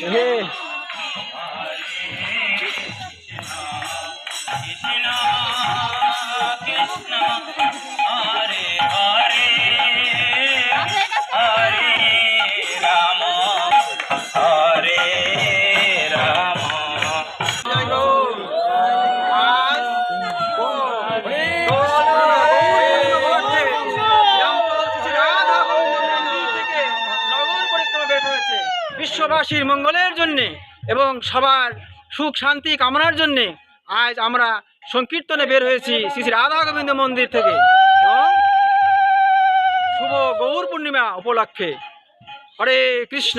Yeah. বিশ্ববাসীর মঙ্গলের জন্যে এবং সবার সুখ শান্তি কামনার জন্যে আজ আমরা সংকীর্তনে বের হয়েছি শ্রী শ্রী রাধা গোবিন্দ মন্দির থেকে শুভ গৌর পূর্ণিমা উপলক্ষে। হরে কৃষ্ণ।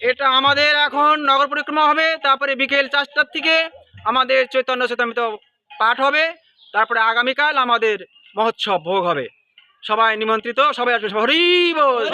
এটা আমাদের এখন নগর পরিক্রমা হবে তারপরে বিকেল চারটার থেকে আমাদের চৈতন্য চৈতামিত পাঠ হবে তারপরে আগামীকাল আমাদের মহোৎসব ভোগ হবে। সবাই নিমন্ত্রিত সবাই আসবে। হরি বল।